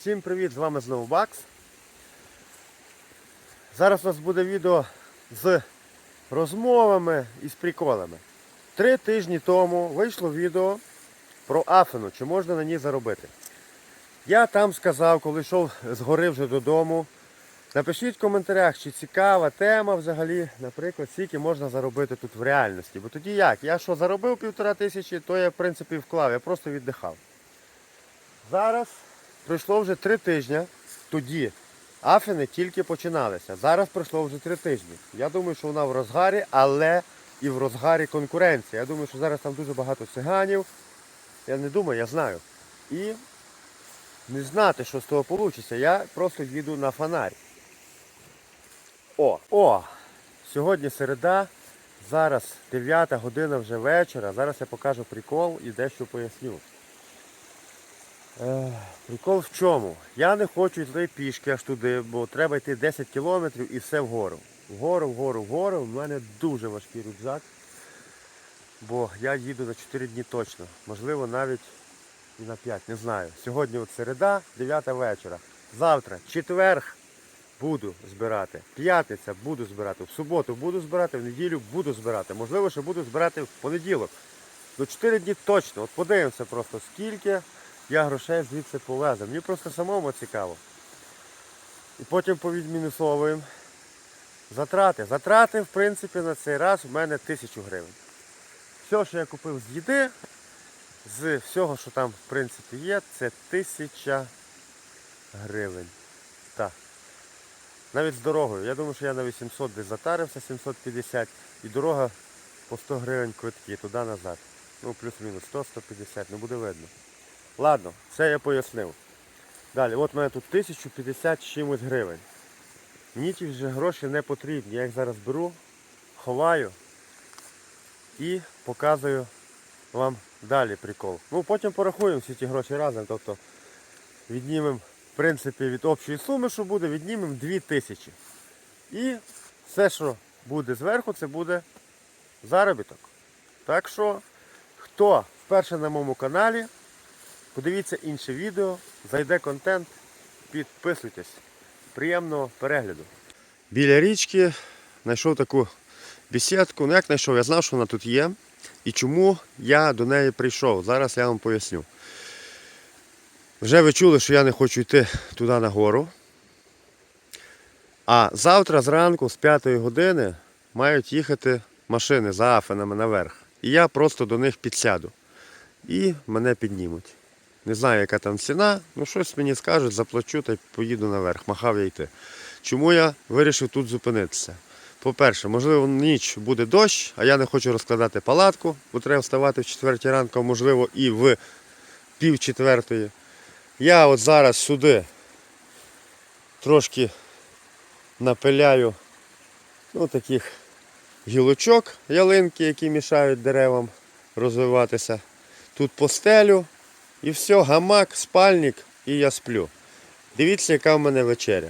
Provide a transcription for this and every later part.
Всім привіт, з вами знову Бакс. Зараз у нас буде відео з розмовами і з приколами. Три тижні тому вийшло відео про Афину, чи можна на ній заробити. Я там сказав, коли йшов з гори вже додому. Напишіть в коментарях, чи цікава тема взагалі, наприклад, скільки можна заробити тут в реальності. Бо тоді як? Я що заробив півтора тисячі, то я в принципі вклав, я просто віддихав. Зараз пройшло вже три тижні. Тоді афіни тільки починалися. Зараз пройшло вже три тижні. Я думаю, що вона в розгарі, але і в розгарі конкуренція. Я думаю, що зараз там дуже багато циганів. Я не думаю, я знаю. І не знати, що з того вийде. Я просто їду на фонарь. О, о! Сьогодні середа, зараз 9 година вже вечора. Зараз я покажу прикол і дещо поясню. Е, прикол в чому? Я не хочу йти пішки аж туди, бо треба йти 10 кілометрів і все вгору. Вгору, вгору, вгору. У мене дуже важкий рюкзак. Бо я їду на 4 дні точно. Можливо, навіть і на 5, не знаю. Сьогодні от середа, 9 вечора. Завтра, четверг, буду збирати. П'ятниця буду збирати. В суботу буду збирати, в неділю буду збирати. Можливо, що буду збирати в понеділок. Ну 4 дні точно. От подивимося просто, скільки я грошей звідси повезу. Мені просто самому цікаво. І потім повідмінусовуємо. Затрати. Затрати, в принципі, на цей раз у мене тисячу гривень. Все, що я купив з їди, з всього, що там в принципі є, це тисяча гривень. Так. Навіть з дорогою. Я думаю, що я на 800 десь затарився, 750 і дорога по 100 гривень квитки туди-назад. Ну, плюс-мінус 100-150, не буде видно. Ладно, це я пояснив. Далі, от мене тут 1050 чимось гривень. Мені ті вже гроші не потрібні. Я їх зараз беру, ховаю і показую вам далі прикол. Ну потім порахуємо всі ті гроші разом. Тобто віднімемо, в принципі, від общої суми, що буде, віднімемо 2000. І все, що буде зверху, це буде заробіток. Так що, хто вперше на моєму каналі, подивіться інше відео, зайде контент, підписуйтесь. Приємного перегляду. Біля річки знайшов таку бесідку. Ну як знайшов, я знав, що вона тут є. І чому я до неї прийшов. Зараз я вам поясню. Вже ви чули, що я не хочу йти туди на гору. А завтра зранку з 5 години мають їхати машини за афинами наверх. І я просто до них підсяду. І мене піднімуть. Не знаю, яка там ціна, ну щось мені скажуть, заплачу та й поїду наверх. Махав я йти. Чому я вирішив тут зупинитися? По-перше, можливо, ніч буде дощ, а я не хочу розкладати палатку, бо треба вставати в четвертій ранку, а можливо і в пів четвертої. Я от зараз сюди трошки напиляю ну, таких гілочок, ялинки, які мішають деревам розвиватися. Тут постелю і все, гамак, спальник і я сплю. Дивіться, яка в мене вечеря.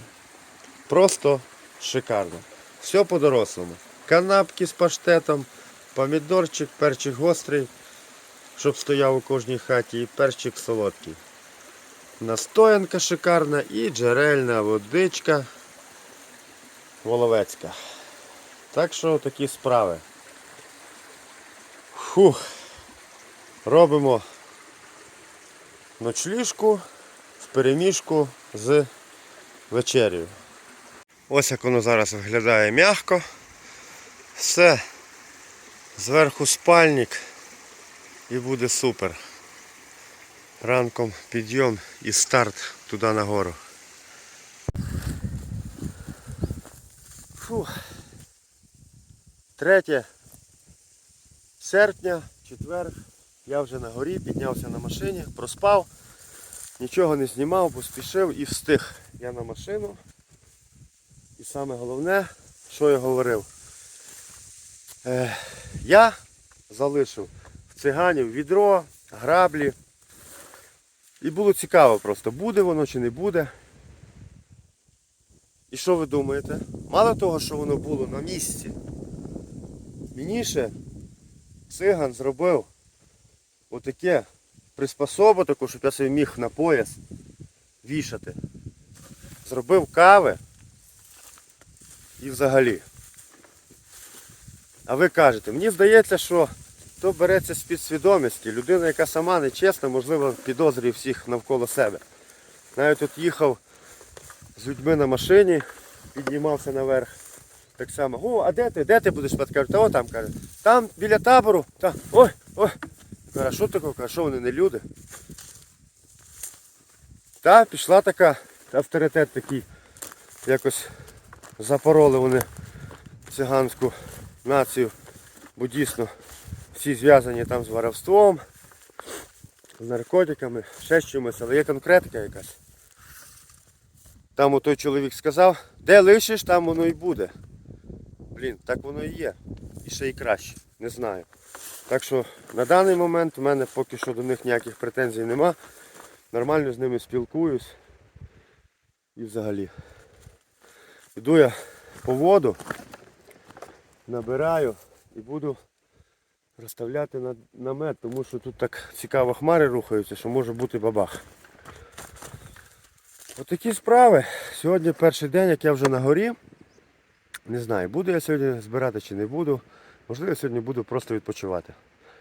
Просто шикарно. Все по-дорослому. Канапки з паштетом, помідорчик, перчик гострий, щоб стояв у кожній хаті, і перчик солодкий. Настоянка шикарна і джерельна водичка воловецька. Так що такі справи. Фух. Робимо ночліжку в переміжку з вечерею. Ось як воно зараз виглядає м'яко. Все. Зверху спальник і буде супер. Ранком підйом і старт туди нагору. Фух. 3 серпня, четвер. Я вже на горі, піднявся на машині, проспав, нічого не знімав, поспішив і встиг. Я на машину. І саме головне, що я говорив, е, я залишив в циганів відро, граблі. І було цікаво просто, буде воно чи не буде. І що ви думаєте? Мало того, що воно було на місці, мені ще циган зробив отаке приспособу таку, щоб я собі міг на пояс вішати. Зробив кави і взагалі. А ви кажете, мені здається, що то береться з підсвідомості. Людина, яка сама нечесна, можливо, підозрює всіх навколо себе. Навіть тут їхав з людьми на машині, піднімався наверх. Так само, о, а де ти? Де ти будеш спати? Та о там каже. Там біля табору, та, ой, ой. Що таке? Що вони не люди? Та пішла така, авторитет такий. Якось запороли вони циганську націю. Бо дійсно всі зв'язані там з воровством, з наркотиками, ще з чимось, але є конкретика якась. Там той чоловік сказав, де лишиш, там воно і буде. Блін, так воно і є. І ще й краще. Не знаю. Так що на даний момент в мене поки що до них ніяких претензій нема. Нормально з ними спілкуюсь. І взагалі. Йду я по воду, набираю і буду розставляти намет, тому що тут так цікаво хмари рухаються, що може бути бабах. Отакі справи. Сьогодні перший день, як я вже на горі. Не знаю, буду я сьогодні збирати чи не буду. Можливо, сьогодні буду просто відпочивати.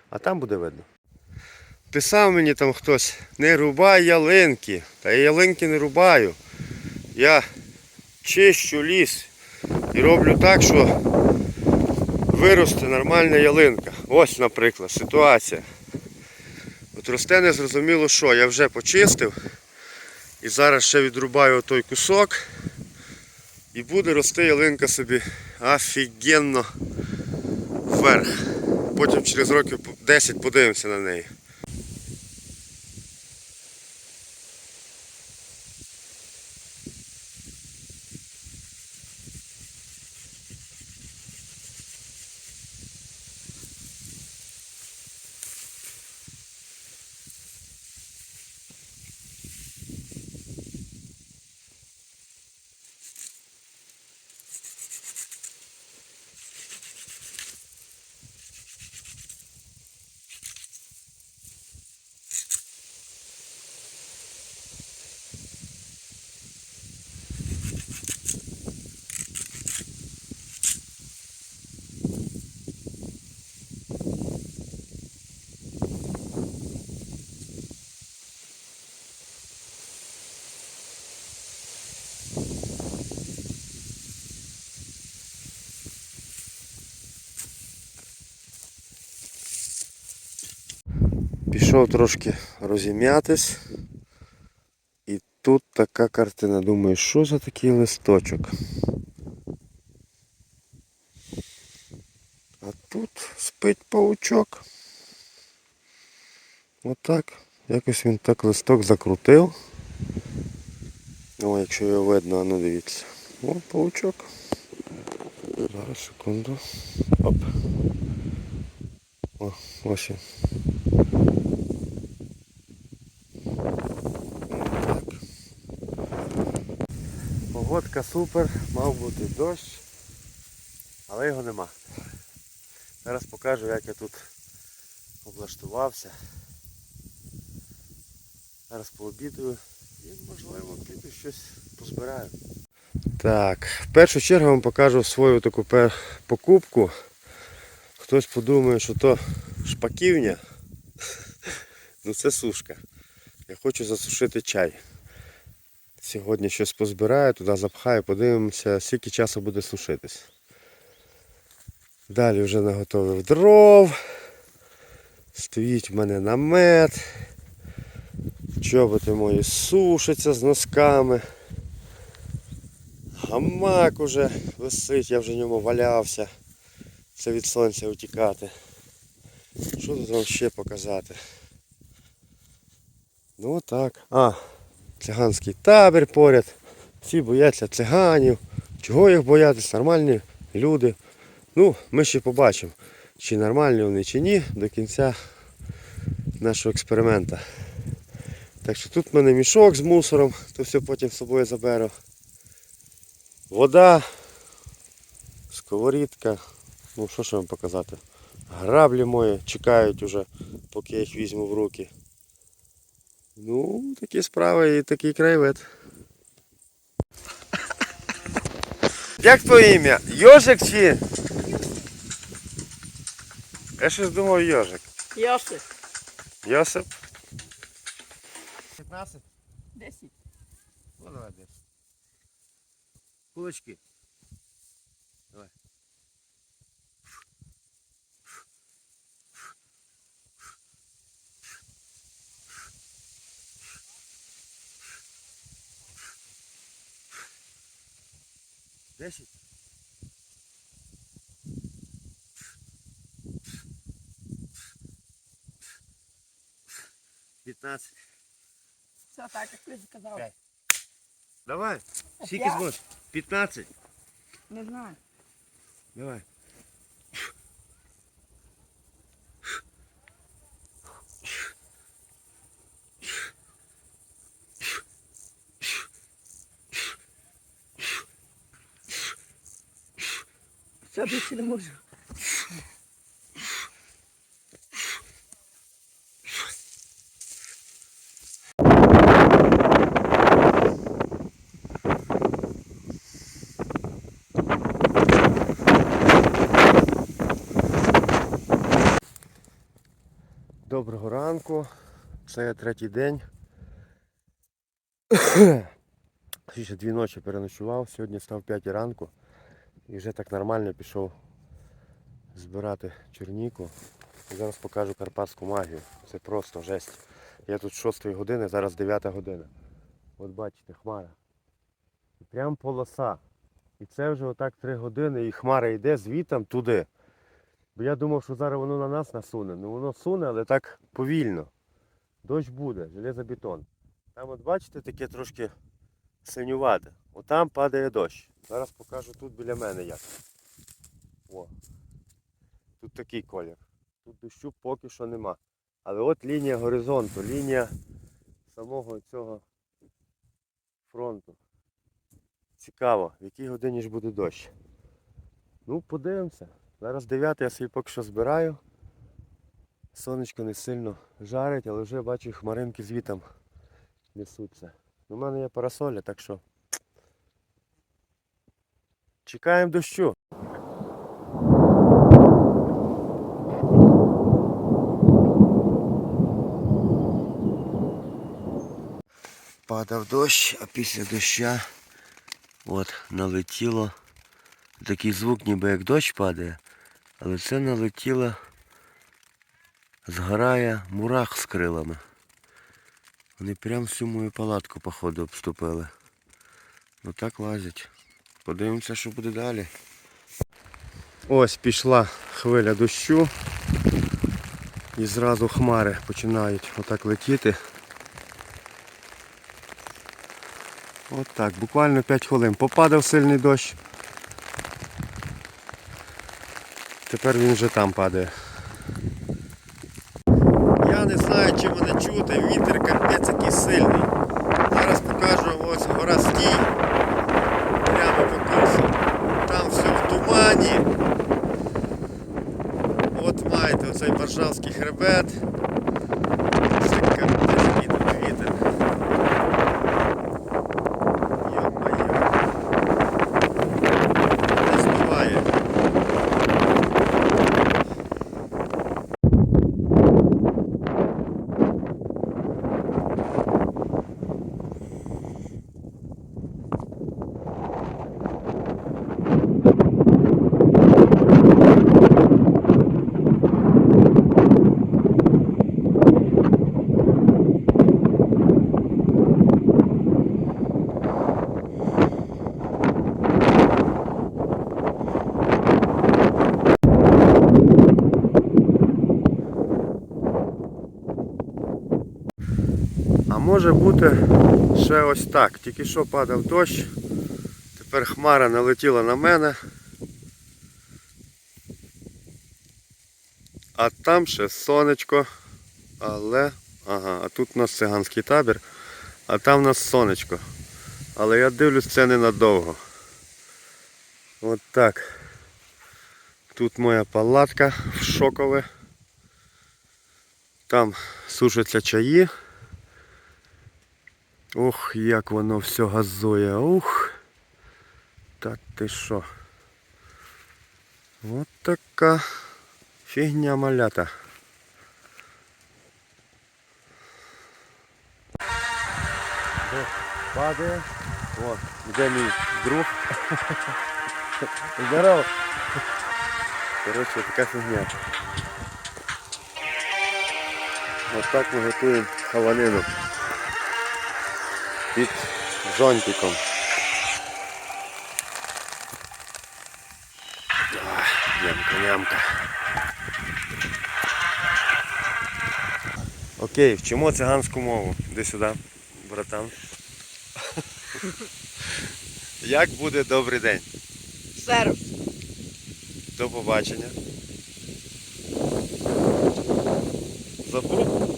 А там буде видно. Писав мені там хтось, не рубай ялинки. Та я ялинки не рубаю. Я чищу ліс і роблю так, що виросте нормальна ялинка. Ось, наприклад, ситуація. От росте незрозуміло що. Я вже почистив. І зараз ще відрубаю той кусок. І буде рости ялинка собі офігенно вверх. Потім через років 10 подивимося на неї. Пішов трошки розім'ятись. І тут така картина. Думаю, що за такий листочок? А тут спить паучок. Отак. Якось він так листок закрутив. О, якщо його видно, а ну дивіться. О, паучок. Зараз секунду. Оп. О, ось він. Так. Погодка супер, мав бути дощ, але його нема. Зараз покажу, як я тут облаштувався. Зараз пообідаю і можливо піду щось позбираю. Так, в першу чергу вам покажу свою таку покупку. Хтось подумає, що то шпаківня. Ну це сушка. Я хочу засушити чай. Сьогодні щось позбираю, туди запхаю, подивимося, скільки часу буде сушитись. Далі вже наготовив дров. Стоїть в мене намет. Чоботи мої сушаться з носками. Гамак уже висить, я вже в ньому валявся. Це від сонця утікати. Що тут вам ще показати? Ну отак. А, циганський табір поряд. Всі бояться циганів. Чого їх боятись? Нормальні люди. Ну, ми ще побачимо, чи нормальні вони, чи ні, до кінця нашого експеримента. Так що тут в мене мішок з мусором, то все потім з собою заберу. Вода, сковорідка. Ну що ж вам показати? Граблі мої чекають уже, поки я їх візьму в руки. Ну, такі справи і такий краєвид. Як твоє ім'я? Йожик чи? Я щось думав Йожик. Йосип. Йосип? 15? Десять. Ну, давай 10. Кулачки. 10. пятнадцать Все так, як ти заказав. П'ять. Давай. Скільки звониш? П'ятнадцять. Не знаю. Давай. Все більше не можу. Доброго ранку. Це третій день. Ще дві ночі переночував. Сьогодні став 5 ранку і вже так нормально пішов збирати черніку. І зараз покажу карпатську магію. Це просто жесть. Я тут з 6 години, зараз 9 година. От бачите, хмара. І прям полоса. І це вже отак 3 години і хмара йде звітом туди. Бо я думав, що зараз воно на нас насуне. Ну воно суне, але так повільно. Дощ буде, железобетон. Там от бачите таке трошки синювате. Отам падає дощ. Зараз покажу тут біля мене як. О. Тут такий колір. Тут дощу поки що нема. Але от лінія горизонту, лінія самого цього фронту. Цікаво, в якій годині ж буде дощ. Ну, подивимося. Зараз 9 я собі поки що збираю. Сонечко не сильно жарить, але вже бачу хмаринки звітом несуться. У мене є парасоля, так що чекаємо дощу. Падав дощ, а після доща от налетіло такий звук, ніби як дощ падає, але це налетіло, згорає мурах з крилами. Вони прям всю мою палатку, походу, обступили. Ну так лазять. Подивимося, що буде далі. Ось пішла хвиля дощу. І зразу хмари починають отак летіти. От так, буквально 5 хвилин. Попадав сильний дощ. Тепер він вже там падає. Я не знаю, чи мене чути, вітер капець який сильний. Зараз покажу ось гора стій. Прямо по курсу. Там все в тумані. От маєте оцей Варшавський хребет. Це капець який тут вітер. Йо-моє. Не збиває. А може бути ще ось так. Тільки що падав дощ. Тепер хмара налетіла на мене. А там ще сонечко. Але... Ага, а тут у нас циганський табір, а там у нас сонечко. Але я дивлюсь, це ненадовго. От так. Тут моя палатка в шокове. Там сушаться чаї. Ох, як воно все газує. Ух. Та ти що? От така фігня малята. Падає. О, де мій друг. Здорово. Коротше, така фігня. Ось так ми готуємо хаванину. Під зонтиком. Ах, Нямка-нямка. Окей, вчимо циганську мову. Іди сюди, братан. Як буде добрий день? Сервіс. До побачення. Забув?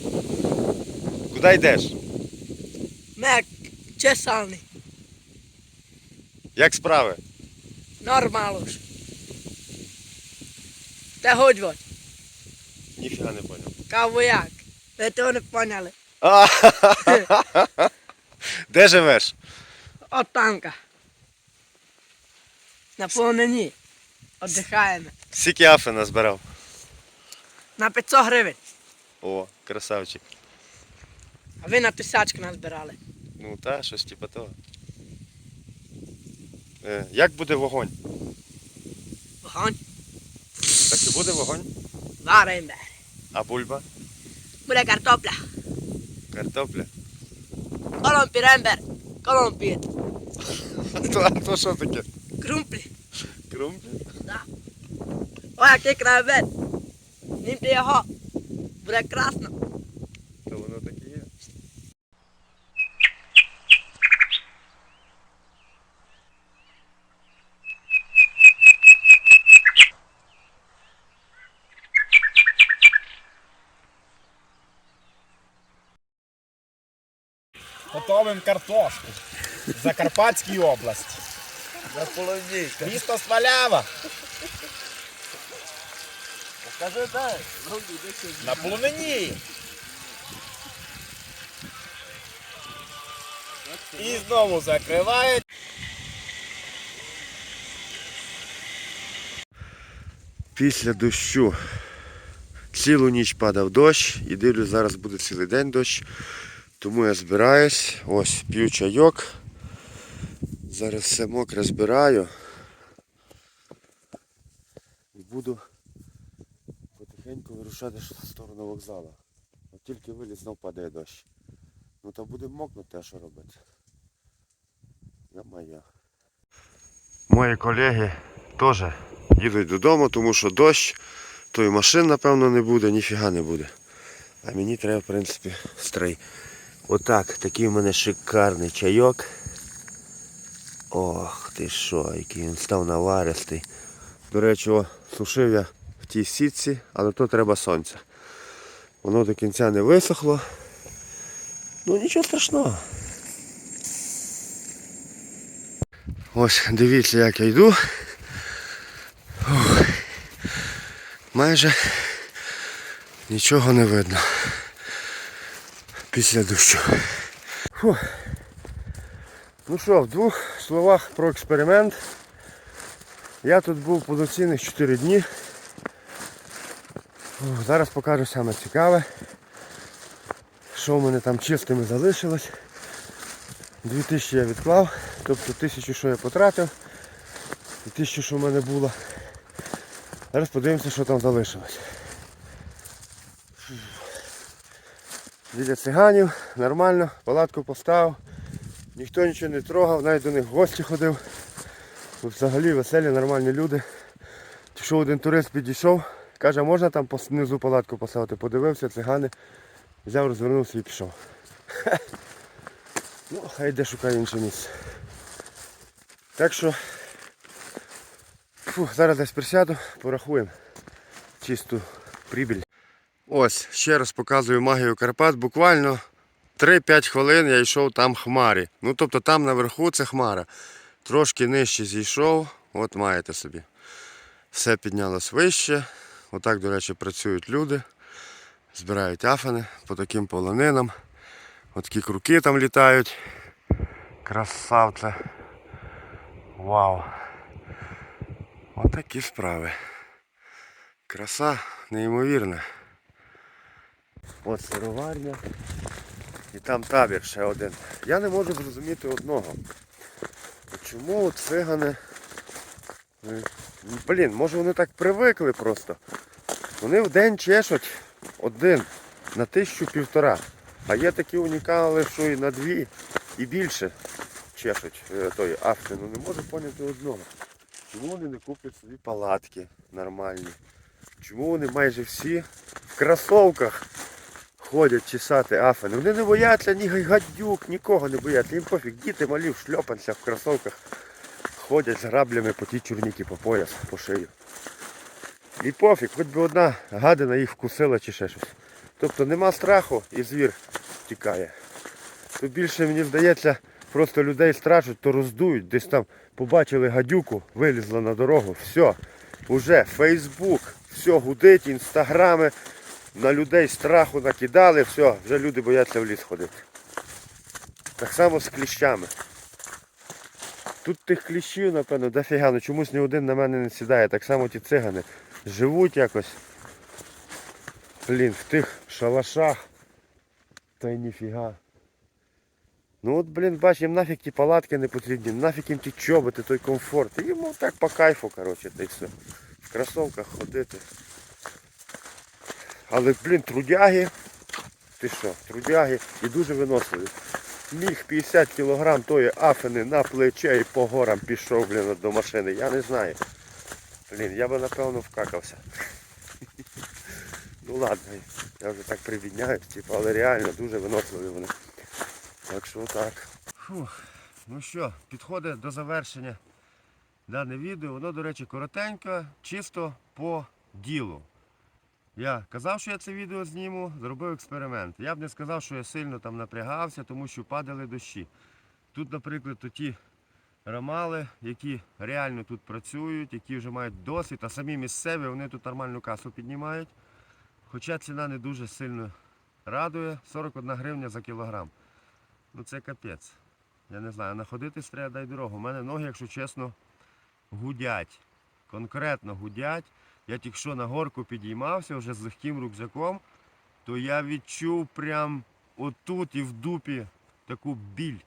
Куди йдеш? Мек, чесальний. Як справи? Нормально ж. Та годь вот, Ніфіга не поняв. каву як. Ви того не поняли. А, Де живеш? От танка. На полонині. Отдихаємо. Скільки афи назбирав? На 500 гривень. О, красавчик. А ви на тисячку назбирали. Ну та, щось типу того. Е, як буде вогонь? Вогонь. Так і буде вогонь? Варимо. А бульба? Буде картопля. Картопля? Коломпі рембер. Коломпі. То, а то що таке? Крумплі. Крумплі? Да. О, який краєвид. Німте його. Буде красно. То воно таке є. Готовим картошку. В Закарпатській області. Місто Свалява. Покажи дай. На полонині. І знову закривають. Після дощу цілу ніч падав дощ і дивлюсь, зараз буде цілий день дощ. Тому я збираюсь. Ось п'ю чайок. Зараз все мокре збираю. І буду потихеньку вирушати в сторону вокзалу. От тільки виліз, знов падає дощ. Ну то буде мокнути, а що робити? Я моя. Мої колеги теж їдуть додому, тому що дощ, то і машин, напевно, не буде, ніфіга не буде. А мені треба, в принципі, стрий. Отак, такий в мене шикарний чайок. Ох ти що, який він став наваристий. До речі, сушив я в тій сітці, але то треба сонця. Воно до кінця не висохло. Ну нічого страшного. Ось дивіться, як я йду. Ух. Майже нічого не видно після дощу. Фу. Ну що, в двох словах про експеримент. Я тут був повноцінних 4 дні. Зараз покажу саме цікаве. Що в мене там чистими залишилось. 2000 я відклав, тобто 1000, що я потратив, і 1000, що в мене було. Зараз подивимося, що там залишилось. Біля циганів, нормально, палатку поставив, ніхто нічого не трогав, навіть до них в гості ходив. Взагалі веселі, нормальні люди. Пішов один турист підійшов, каже, можна там внизу палатку поставити, подивився, цигани, взяв, розвернувся і пішов. Ну, хай йде шукає інше місце. Так що фу, зараз десь присяду, порахуємо чисту прибіль. Ось, ще раз показую магію Карпат. Буквально 3-5 хвилин я йшов там хмарі. Ну тобто там наверху це хмара. Трошки нижче зійшов, от маєте собі. Все піднялось вище. Отак, до речі, працюють люди. Збирають афани по таким полонинам. От такі круки там літають. Красавце. Вау. Отакі справи. Краса неймовірна. От сироварня. І там табір ще один. Я не можу зрозуміти одного. Чому от цигани. е, Блін, може вони так привикли просто. Вони в день чешуть один на тисячу півтора. А є такі унікали, що і на дві, і більше чешуть е, тої авто. Ну не можу поняти одного. Чому вони не куплять собі палатки нормальні? Чому вони майже всі в кросовках ходять чесати афени? Вони не бояться ні гадюк, нікого не бояться. Їм пофіг, діти малі в шльопанцях, в кросовках ходять з граблями по ті чорніки по пояс, по шию. І пофіг, хоч би одна гадина їх вкусила чи ще щось. Тобто нема страху і звір тікає. Тут більше мені здається, просто людей страшать, то роздують, десь там побачили гадюку, вилізла на дорогу, все, уже Фейсбук, все гудить, інстаграми, на людей страху накидали, все, вже люди бояться в ліс ходити. Так само з кліщами. Тут тих кліщів, напевно, дофіга, ну чомусь ні один на мене не сідає. Так само ті цигани живуть якось. Блін, в тих шалашах. Та й ніфіга. Ну от, блін, бач, їм нафіг ті палатки не потрібні, нафіг їм ті чоботи, той комфорт. Йому так по кайфу, коротше, та й все. В кросовках ходити. Але, блін, трудяги. Ти що, трудяги і дуже виносливі. Міг 50 кілограм тої афини на плече і по горам пішов, блін, до машини. Я не знаю. Блін, я би напевно вкакався. Ну ладно, я вже так привідняюсь, типу, але реально дуже виносливі вони. Так що так. Фух. Ну що, підходить до завершення дане відео. Воно, до речі, коротенько, чисто по ділу. Я казав, що я це відео зніму, зробив експеримент. Я б не сказав, що я сильно там напрягався, тому що падали дощі. Тут, наприклад, ті рамали, які реально тут працюють, які вже мають досвід, а самі місцеві, вони тут нормальну касу піднімають. Хоча ціна не дуже сильно радує, 41 гривня за кілограм. Ну це капець. Я не знаю, находитись треба дай дорогу. У мене ноги, якщо чесно, гудять. Конкретно гудять. Я тільки що на горку підіймався вже з легким рюкзаком, то я відчув прям отут і в дупі таку біль.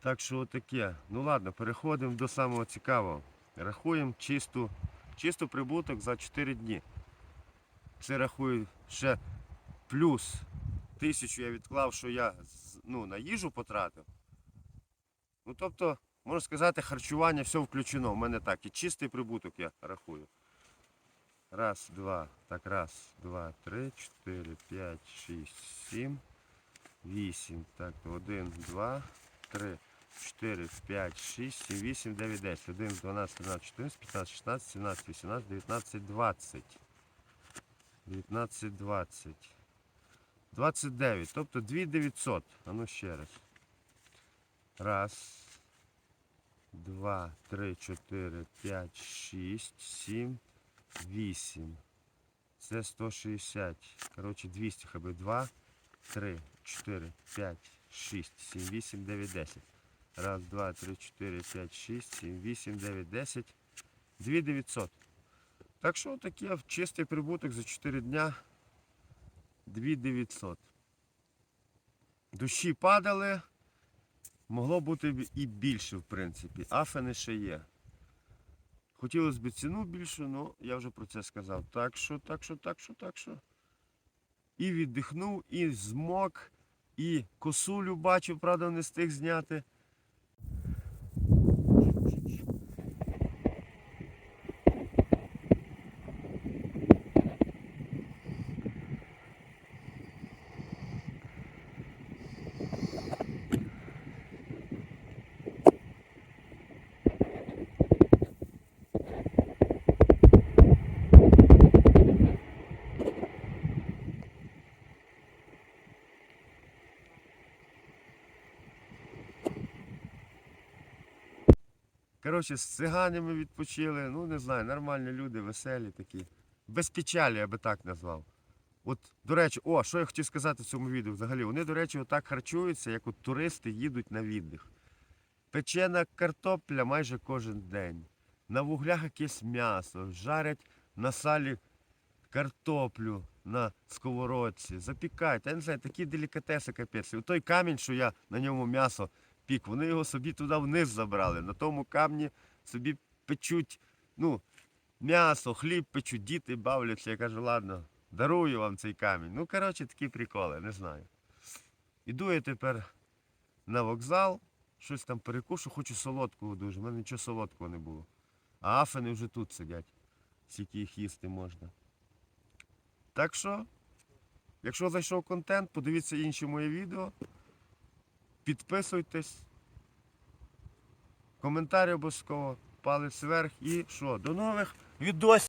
Так що отаке. Ну ладно, переходимо до самого цікавого. Рахуємо чисту, чисту прибуток за 4 дні. Це рахую ще плюс тисячу я відклав, що я ну, на їжу потратив. Ну тобто, можна сказати, харчування все включено. У мене так. І чистий прибуток я рахую. Раз, два. Так, раз, два, три, чотири, п'ять, шість, сім, вісім. Так, один, два, три, чотири, п'ять, шість, сім, вісім, дев'ять, десять. Один, дванадцять, тринадцять, чотирнадцять, п'ятнадцять, шістнадцять, сімнадцять, вісімнадцять, дев'ятнадцять, двадцять. 19, 20. 29. Тобто 2900. А ну ще раз. Раз. Два, три, чотири, п'ять, шість, сім, вісім. Це 160. Коротше, 200 хаби. 2, 3, 4, 5, 6, 7, 8, 9, 10. Раз, два, три, чотири, п'ять, шість, сім, вісім, дев'ять, десять. 2900. Так що таке чистий прибуток за 4 дня 2900. Душі падали, могло бути і більше, в принципі. Афени ще є. Хотілося б ціну більшу, але я вже про це сказав. Так що, так що, так що, так що. І віддихнув, і змок, і косулю бачив, правда, не встиг зняти. Коротше, з циганами відпочили. Ну, не знаю, нормальні люди, веселі такі. Без печалі, я би так назвав. От, до речі, о, що я хотів сказати в цьому відео взагалі. Вони, до речі, отак харчуються, як от туристи їдуть на віддих. Печена картопля майже кожен день. На вуглях якесь м'ясо, жарять на салі картоплю на сковородці, запікають. Я не знаю, такі делікатеси капець. Той камінь, що я на ньому м'ясо пік, вони його собі туди вниз забрали. На тому камні собі печуть, ну, м'ясо, хліб печуть, діти бавляться. Я кажу, ладно, дарую вам цей камінь. Ну, коротше, такі приколи, не знаю. Іду я тепер на вокзал, щось там перекушу, хочу солодкого дуже. У мене нічого солодкого не було. А афини вже тут сидять. Скільки їх їсти можна. Так що, якщо зайшов контент, подивіться інші мої відео. Підписуйтесь. Коментарі обов'язково, палець вверх і що? До нових відосів.